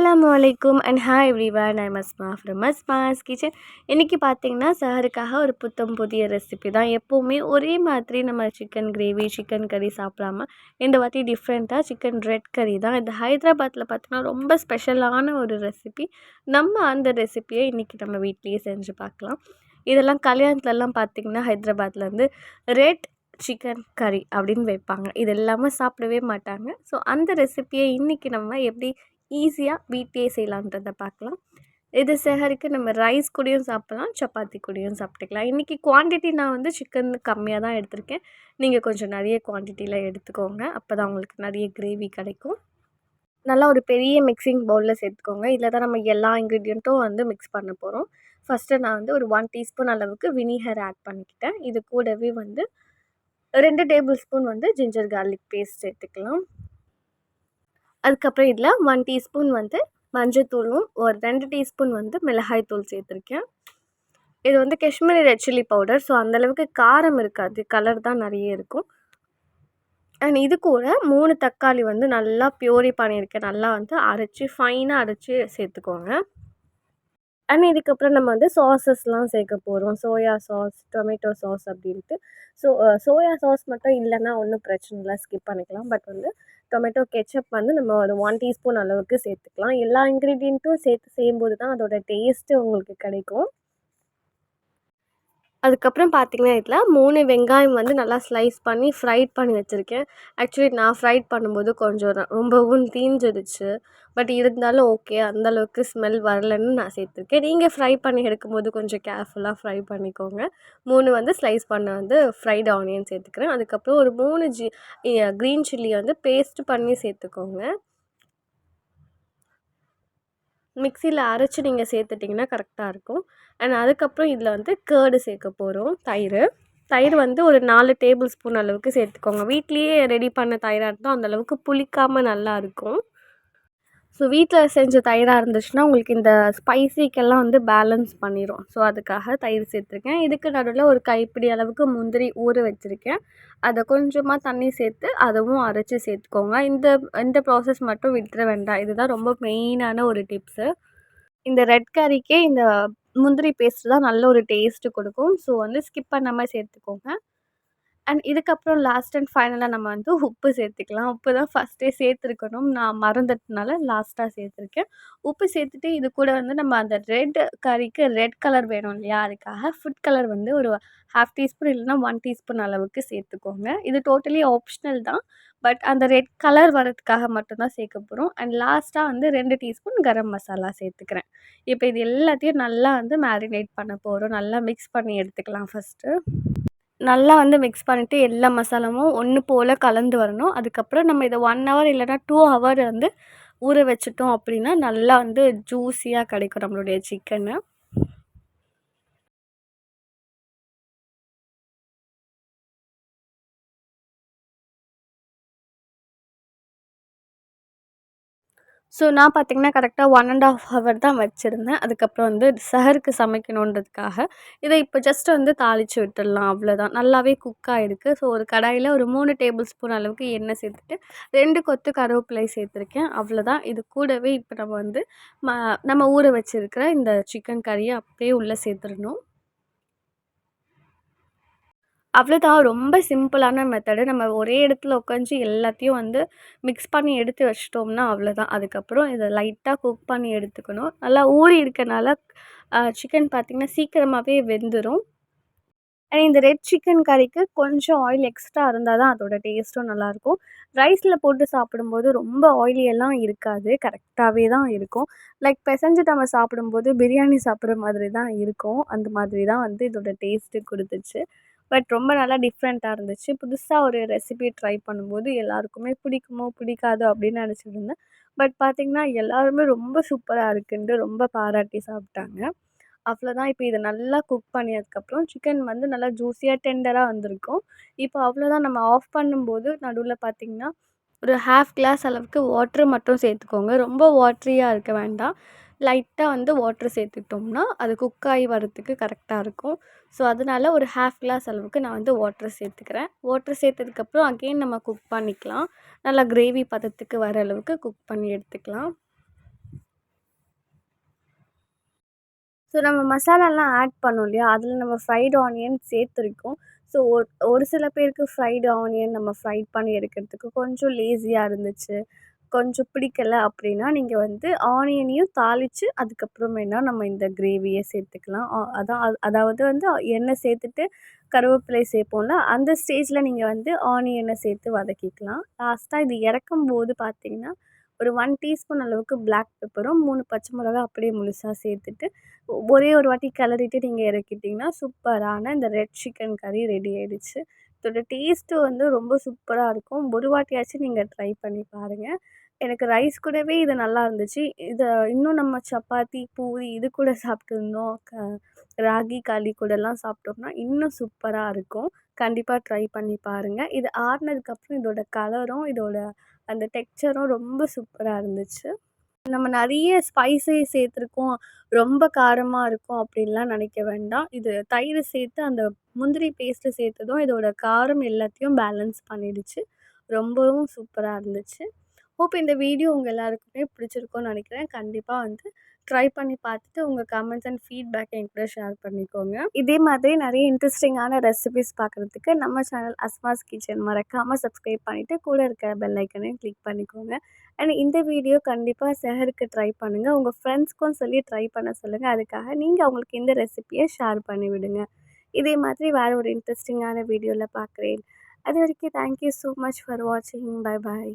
அஸ்ஸலாமு வலைக்கும் and hi everyone I Masma from Masma's kitchen இன்றைக்கி பார்த்தீங்கன்னா சாருக்காக ஒரு புத்தம் புதிய ரெசிபி தான். எப்போவுமே ஒரே மாதிரி நம்ம சிக்கன் கிரேவி சிக்கன் கறி சாப்பிடாம இந்த வாட்டி டிஃப்ரெண்ட்டாக சிக்கன் ரெட் கறி தான். இது ஹைதராபாத்தில் பார்த்தீங்கன்னா ரொம்ப ஸ்பெஷலான ஒரு ரெசிபி நம்ம அந்த ரெசிபியை இன்றைக்கி நம்ம வீட்லேயே செஞ்சு பார்க்கலாம் இதெல்லாம் கல்யாணத்துலலாம் பார்த்திங்கன்னா ஹைதராபாத்தில் வந்து ரெட் சிக்கன் கறி அப்படின்னு வைப்பாங்க. இது எல்லாமே சாப்பிடவே மாட்டாங்க. ஸோ அந்த ரெசிப்பியை இன்றைக்கி நம்ம எப்படி ஈஸியாக வீட்டிலே செய்யலான்றதை பார்க்கலாம் இது சேகரிக்க நம்ம ரைஸ் கூடயும் சாப்பிட்லாம் சப்பாத்தி கூடயும் சாப்பிட்டுக்கலாம். இன்றைக்கி குவான்டிட்டி நான் வந்து சிக்கன் கம்மியாக தான் எடுத்திருக்கேன். நீங்கள் கொஞ்சம் நிறைய குவான்டிட்டியில் எடுத்துக்கோங்க. அப்போ தான் உங்களுக்கு நிறைய கிரேவி கிடைக்கும். நல்லா ஒரு பெரிய மிக்சிங் பவுலில் சேர்த்துக்கோங்க. இதில் தான் நம்ம எல்லா இன்க்ரீடியண்ட்டும் வந்து மிக்ஸ் பண்ண போகிறோம் ஃபஸ்ட்டு நான் வந்து ஒரு ஒன் டீஸ்பூன் அளவுக்கு வினிகர் ஆட் பண்ணிக்கிட்டேன். இது கூடவே வந்து ரெண்டு டேபிள் ஸ்பூன் வந்து ஜிஞ்சர் கார்லிக் பேஸ்ட் சேர்த்துக்கலாம். அதுக்கப்புறம் இதில் ஒன் டீஸ்பூன் வந்து மஞ்சத்தூளும் ஒரு ரெண்டு டீஸ்பூன் வந்து மிளகாய் தூள் சேர்த்துருக்கேன். இது வந்து Kashmiri red chilli powder so அந்தளவுக்கு காரம் இருக்காது கலர் தான் நிறைய இருக்கும். அண்ட் இது கூட மூணு தக்காளி வந்து நல்லா பியூரி பண்ணியிருக்கேன் நல்லா வந்து அரைச்சி ஃபைனாக அரைச்சி சேர்த்துக்கோங்க. அண்ட் இதுக்கப்புறம் நம்ம வந்து சாஸஸ்லாம் சேர்க்க போகிறோம் சோயா சாஸ் டொமேட்டோ சாஸ் அப்படின்ட்டு. ஸோ சோயா சாஸ் மட்டும் இல்லைன்னா ஒன்றும் பிரச்சனை இல்லை ஸ்கிப் பண்ணிக்கலாம். பட் வந்து டொமேட்டோ கெச்சப் வந்து நம்ம ஒரு ஒன் டீஸ்பூன் அளவுக்கு சேர்த்துக்கலாம். எல்லா இன்க்ரீடியண்ட்டும் சேர்த்து செய்யும்போது தான் அதோடய டேஸ்ட்டு உங்களுக்கு கிடைக்கும். அதுக்கப்புறம் பார்த்திங்கன்னா இதில் மூணு வெங்காயம் வந்து நல்லா ஸ்லைஸ் பண்ணி ஃப்ரைட் பண்ணி வச்சுருக்கேன். ஆக்சுவலி நான் ஃப்ரைட் பண்ணும்போது கொஞ்சம் ரொம்பவும் தீஞ்சிடுச்சு. பட் இருந்தாலும் ஓகே அந்தளவுக்கு ஸ்மெல் வரலன்னு நான் சேர்த்துருக்கேன். நீங்கள் ஃப்ரை பண்ணி எடுக்கும்போது கொஞ்சம் கேர்ஃபுல்லாக ஃப்ரை பண்ணிக்கோங்க. மூணு வந்து ஸ்லைஸ் பண்ண வந்து ஃப்ரைட் ஆனியன் சேர்த்துக்கிறேன். அதுக்கப்புறம் ஒரு மூணு ஜி க்ரீன் சில்லி வந்து பேஸ்ட் பண்ணி சேர்த்துக்கோங்க. மிக்சியில் அரைச்சி நீங்கள் சேர்த்துட்டிங்கன்னா கரெக்டாக இருக்கும். அண்ட் அதுக்கப்புறம் இதில் வந்து கேர்டு சேர்க்க போகிறோம் தயிர். தயிர் வந்து ஒரு நாலு டேபிள் ஸ்பூன் அளவுக்கு சேர்த்துக்கோங்க. வீட்லேயே ரெடி பண்ண தயிராக இருந்தால் அந்தளவுக்கு புளிக்காமல் நல்லாயிருக்கும் ஸோ வீட்டில் செஞ்ச தயிராக இருந்துச்சுன்னா உங்களுக்கு இந்த ஸ்பைசிக்கெல்லாம் வந்து பேலன்ஸ் பண்ணிடும் ஸோ அதுக்காக தயிர் சேர்த்துருக்கேன். இதுக்கு நடுவில் ஒரு கைப்பிடி அளவுக்கு முந்திரி ஊற வச்சுருக்கேன். அதை கொஞ்சமாக தண்ணி சேர்த்து அதுவும் அரைச்சி சேர்த்துக்கோங்க. இந்த இந்த ப்ராசஸ் மட்டும் விட்டுற வேண்டாம். இதுதான் ரொம்ப மெயினான ஒரு டிப்ஸு இந்த ரெட் கறிக்கே இந்த முந்திரி பேஸ்ட்டு தான் நல்ல ஒரு டேஸ்ட்டு கொடுக்கும். ஸோ வந்து ஸ்கிப் பண்ணாமல் சேர்த்துக்கோங்க. அண்ட் இதுக்கப்புறம் லாஸ்ட் அண்ட் ஃபைனலாக நம்ம வந்து உப்பு சேர்த்துக்கலாம். உப்பு தான் ஃபஸ்ட்டே சேர்த்துருக்கணும். நான் மறந்துட்டனால லாஸ்ட்டாக சேர்த்துருக்கேன். உப்பு சேர்த்துட்டு இது கூட வந்து நம்ம அந்த ரெட் கறிக்கு ரெட் கலர் வேணும் இல்லையா? அதுக்காக ஃபுட் கலர் வந்து ஒரு ஹாஃப் டீஸ்பூன் இல்லைனா ஒன் டீஸ்பூன் அளவுக்கு சேர்த்துக்கோங்க. இது டோட்டலி ஆப்ஷனல் தான். பட் அந்த ரெட் கலர் வரதுக்காக மட்டும்தான் சேர்க்க போகிறோம் அண்ட் லாஸ்ட்டாக வந்து ரெண்டு டீஸ்பூன் கரம் மசாலா சேர்த்துக்கிறேன். இப்போ இது எல்லாத்தையும் நல்லா வந்து மேரினேட் பண்ண போகிறோம் நல்லா மிக்ஸ் பண்ணி எடுத்துக்கலாம் ஃபஸ்ட்டு நல்லா வந்து மிக்ஸ் பண்ணிவிட்டு எல்லா மசாலாவும் ஒன்று போல் கலந்து வரணும். அதுக்கப்புறம் நம்ம இதை ஒன் ஹவர் இல்லைனா டூ ஹவர் வந்து ஊற வச்சுட்டோம் அப்படின்னா நல்லா வந்து ஜூஸியாக கிடைக்கும் நம்மளுடைய சிக்கனு ஸோ நான் பார்த்திங்கன்னா கரெக்டாக ஒன் அண்ட் ஆஃப் ஹவர் தான் வச்சுருந்தேன். அதுக்கப்புறம் வந்து சஹருக்கு சமைக்கணுன்றதுக்காக. இதை இப்போ ஜஸ்ட் வந்து தாளித்து விட்டுடலாம் அவ்வளோதான் நல்லாவே குக் ஆகிருக்கு ஸோ ஒரு கடாயில் ஒரு மூணு டேபிள் ஸ்பூன் அளவுக்கு எண்ணெய் சேர்த்துட்டு ரெண்டு கொத்து கருவேப்பிலை சேர்த்துருக்கேன். அவ்வளோதான் இது கூடவே இப்போ நம்ம வந்து ம நம்ம ஊற வச்சுருக்கிற இந்த சிக்கன் கறியை அப்படியே உள்ளே சேர்த்துடணும். அவ்வளோதான் ரொம்ப சிம்பிளான மெத்தடு நம்ம ஒரே இடத்துல உட்காந்து எல்லாத்தையும் வந்து மிக்ஸ் பண்ணி எடுத்து வச்சிட்டோம்னா அவ்வளோதான் அதுக்கப்புறம் இதை லைட்டாக குக் பண்ணி எடுத்துக்கணும். நல்லா ஊறி இருக்கனால சிக்கன் பார்த்திங்கன்னா சீக்கிரமாகவே வெந்துடும் அண்ட் இந்த ரெட் சிக்கன் கறிக்கு கொஞ்சம் ஆயில் எக்ஸ்ட்ரா இருந்தால் தான் அதோட டேஸ்ட்டும் நல்லாயிருக்கும் ரைஸில் போட்டு சாப்பிடும்போது ரொம்ப ஆயிலியெல்லாம் இருக்காது. கரெக்டாகவே தான் இருக்கும். லைக் பிசைஞ்சு நம்ம சாப்பிடும்போது பிரியாணி சாப்பிட்ற மாதிரி தான் இருக்கும். அந்த மாதிரி தான் வந்து இதோட டேஸ்ட்டு கொடுத்துச்சு. பட் ரொம்ப நல்லா டிஃப்ரெண்ட்டாக இருந்துச்சு. புதுசாக ஒரு ரெசிபி ட்ரை பண்ணும்போது எல்லாருக்குமே பிடிக்குமோ பிடிக்காதோ அப்படின்னு நினச்சிட்டு இருந்தேன் பட் பார்த்திங்கன்னா எல்லாருமே ரொம்ப சூப்பராக இருக்குன்ட்டு ரொம்ப பாராட்டி சாப்பிட்டாங்க. அவ்வளோதான் இப்போ இதை நல்லா குக் பண்ணியதுக்கப்புறம் சிக்கன் வந்து நல்லா ஜூஸியாக டெண்டராக வந்திருக்கும். இப்போ அவ்வளோதான் நம்ம ஆஃப் பண்ணும்போது நடுவில் பார்த்திங்கன்னா ஒரு ஹாஃப் கிளாஸ் அளவுக்கு வாட்ரு மட்டும் சேர்த்துக்கோங்க. ரொம்ப வாட்ரியாக இருக்க வேண்டாம். லைட்டாக வந்து வாட்டர் சேர்த்துக்கிட்டோம்னா அது குக் ஆகி வரத்துக்கு கரெக்டாக இருக்கும். ஸோ அதனால் ஒரு ஹாஃப் கிளாஸ் அளவுக்கு நான் வந்து வாட்டர் சேர்த்துக்கிறேன். வாட்டர் சேர்த்ததுக்கப்புறம் அகெயின் நம்ம குக் பண்ணிக்கலாம். நல்லா கிரேவி பதத்துக்கு வர அளவுக்கு குக் பண்ணி எடுத்துக்கலாம். ஸோ நம்ம மசாலாலாம் ஆட் பண்ணோம் இல்லையா? அதில் நம்ம ஃப்ரைடு ஆனியன் சேர்த்துருக்கோம். ஸோ ஒரு சில பேருக்கு ஃப்ரைடு ஆனியன் நம்ம ஃப்ரைட் பண்ணி எடுக்கிறதுக்கு கொஞ்சம் லேசியாக இருந்துச்சு. கொஞ்சம் பிடிக்கல அப்படின்னா நீங்கள் வந்து ஆனியனையும் தாளித்து அதுக்கப்புறம் வேணால் நம்ம இந்த கிரேவியை சேர்த்துக்கலாம். அதான் அதாவது வந்து எண்ணெய் சேர்த்துட்டு கருவேப்பிலை சேர்ப்போம்ல அந்த ஸ்டேஜில் நீங்கள் வந்து ஆனியனை சேர்த்து வதக்கிக்கலாம். லாஸ்ட்டாக இது இறக்கும் போது பார்த்தீங்கன்னா ஒரு ஒன் டீஸ்பூன் அளவுக்கு பிளாக் பெப்பரும் மூணு பச்சை மிளகா அப்படியே முழுசாக சேர்த்துட்டு ஒரே ஒரு வாட்டி கிளறிட்டு நீங்கள் இறக்கிட்டிங்கன்னா சூப்பரான இந்த ரெட் சிக்கன் கறி ரெடி ஆயிடுச்சு. இதோட டேஸ்ட்டு வந்து ரொம்ப சூப்பராக இருக்கும். ஒரு வாட்டியாச்சும் நீங்கள் ட்ரை பண்ணி பாருங்கள் எனக்கு ரைஸ் கூடவே இது நல்லா இருந்துச்சு. இதை இன்னும் நம்ம சப்பாத்தி பூரி இது கூட சாப்பிட்டுருந்தோம். க ராகி களி கூடலாம் சாப்பிட்டோம்னா இன்னும் சூப்பராக இருக்கும். கண்டிப்பாக ட்ரை பண்ணி பாருங்கள் இது ஆறுனதுக்கப்புறம் இதோட கலரும் இதோட அந்த டெக்ஸ்சரும் ரொம்ப சூப்பராக இருந்துச்சு. நம்ம நிறைய ஸ்பைசஸ் சேர்த்துருக்கோம். ரொம்ப காரமாக இருக்கும் அப்படின்லாம் நினைக்க வேண்டாம். இது தயிர் சேர்த்து அந்த முந்திரி பேஸ்ட்டு சேர்த்ததும் இதோட காரம் எல்லாத்தையும் பேலன்ஸ் பண்ணிடுச்சு. ரொம்பவும் சூப்பராக இருந்துச்சு. ஹோப் இந்த வீடியோ உங்கள் எல்லாருக்குமே பிடிச்சிருக்கும்னு நினைக்கிறேன். கண்டிப்பாக வந்து ட்ரை பண்ணி பார்த்துட்டு உங்கள் கமெண்ட்ஸ் அண்ட் ஃபீட்பேக் என் கூட ஷேர் பண்ணிக்கோங்க. இதே மாதிரி நிறைய இன்ட்ரெஸ்டிங்கான ரெசிபிஸ் பார்க்குறதுக்கு நம்ம சேனல் அஸ்மாஸ் கிச்சன் மறக்காமல் சப்ஸ்கிரைப் பண்ணிவிட்டு கூட இருக்க பெல் ஐக்கனையும் கிளிக் பண்ணிக்கோங்க. அண்ட் இந்த வீடியோ கண்டிப்பாக செஹருக்கு ட்ரை பண்ணுங்கள் உங்கள் ஃப்ரெண்ட்ஸ்க்கும் சொல்லி ட்ரை பண்ண சொல்லுங்கள் அதுக்காக நீங்கள் அவங்களுக்கு இந்த ரெசிப்பியை ஷேர் பண்ணிவிடுங்க இதே மாதிரி வேறு ஒரு இன்ட்ரெஸ்டிங்கான வீடியோவில் பார்க்குறேன். அது வரைக்கும் thank you so much for வாட்சிங் பை பாய்